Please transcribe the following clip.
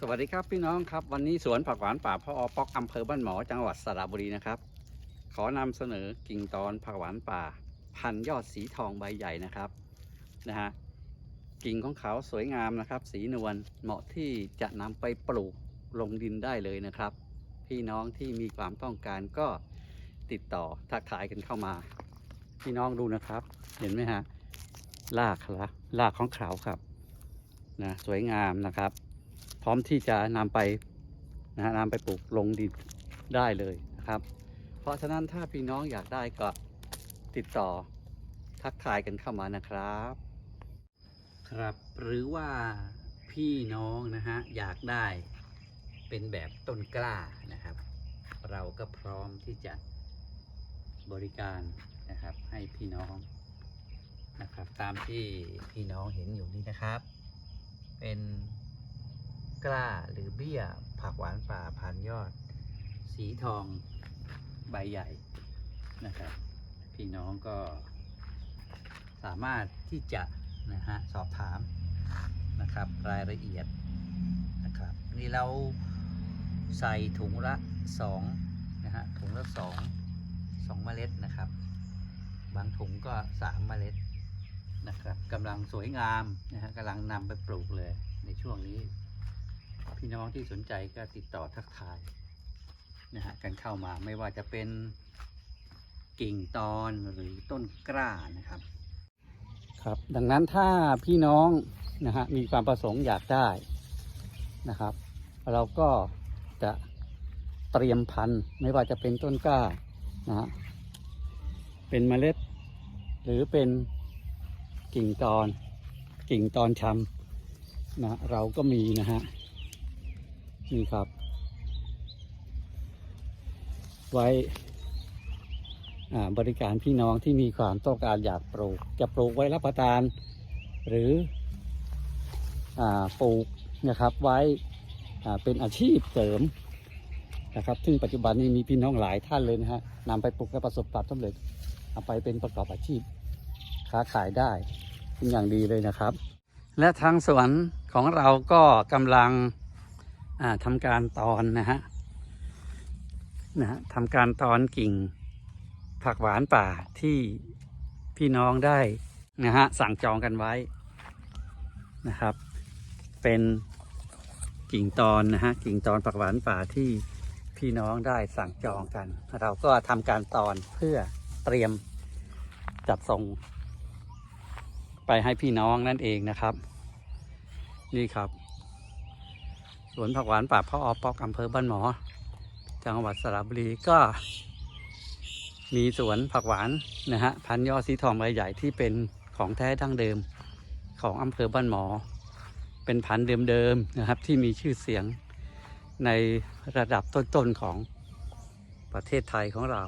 สวัสดีครับพี่น้องครับ วันนี้สวนผักหวานป่าพ่ออป๊อกอำเภอบ้านหมอจังหวัดสระบุรีนะครับ ขอนำเสนอกิ่งตอนผักหวานป่า พันยอดสีทองใบใหญ่นะครับนะฮะกิ่งของเขาสวยงามนะครับ สีนวลเหมาะที่จะนำไปปลูกลงดินได้เลยนะครับ พี่น้องที่มีความต้องการก็ติดต่อทักทายกันเข้ามา พี่น้องดูนะครับ เห็นไหมฮะรากครับรากของเขาครับนะสวยงามนะครับ พร้อมที่จะนำไปนะฮะนำไปปลูกลงดินได้เลยนะครับ เพราะฉะนั้นถ้าพี่น้องอยากได้ก็ติดต่อทักทายกันเข้ามานะครับ ครับหรือว่าพี่น้องนะฮะอยากได้เป็นแบบต้นกล้านะครับ เราก็พร้อมที่จะบริการนะครับให้พี่น้องนะครับ ตามที่พี่น้องเห็นอยู่นี้นะครับ เป็น กล้าหรือเบี้ย ผักหวานป่าพันยอด สีทองใบใหญ่นะครับ พี่น้องก็สามารถที่จะนะฮะสอบถามนะครับรายละเอียดนะครับ นี่เราใส่ถุงละสองนะฮะถุงละสองสองเมล็ดนะครับ บางถุงก็สามเมล็ดนะครับกำลังสวยงามนะฮะกำลังนำไปปลูกเลยในช่วงนี้ พี่น้องที่สนใจก็ติดต่อทักทายนะฮะกันเข้ามาไม่ว่าจะเป็นกิ่งตอนหรือต้นกล้านะครับ ครับ ดังนั้นถ้าพี่น้องนะฮะมีความประสงค์อยากได้นะครับ เราก็จะเตรียมพันธุ์ไม่ว่าจะเป็นต้นกล้านะฮะเป็นเมล็ด หรือเป็นกิ่งตอนกิ่งตอนชำนะเราก็มีนะฮะ นี่ครับ ไว้บริการพี่น้องที่มีความต้องการอยากปลูก จะปลูกไว้รับประทาน หรืออปลูกนะครับไว้เป็นอาชีพเสริมนะครับ ซึ่งปัจจุบันนี้มีพี่น้องหลายท่านเลยนะฮะนำไปปลูกและประสบความสำเร็จเอาไปเป็นประกอบอาชีพ ค้าขายได้เป็นอย่างดีเลยนะครับ และทางสวนของเราก็กำลัง ทำการตอนนะฮะนะฮะทำการตอนกิ่งผักหวานป่าที่พี่น้องได้นะฮะสั่งจองกันไว้นะครับ เป็นกิ่งตอนนะฮะกิ่งตอนผักหวานป่าที่พี่น้องได้สั่งจองกัน เราก็ทำการตอนเพื่อเตรียมจัดส่งไปให้พี่น้องนั่นเองนะครับ นี่ครับ สวนผักหวานป่าพ่ออปอกอำเภอบ้านหมอ จังหวัดสระบุรีก็มีสวนผักหวานนะฮะพันยอดสีทองใบใหญ่ที่เป็นของแท้ดั้งเดิมของอำเภอบ้านหมอ เป็นพันธุ์เดิมๆนะครับที่มีชื่อเสียงในระดับต้นๆของประเทศไทยของเรา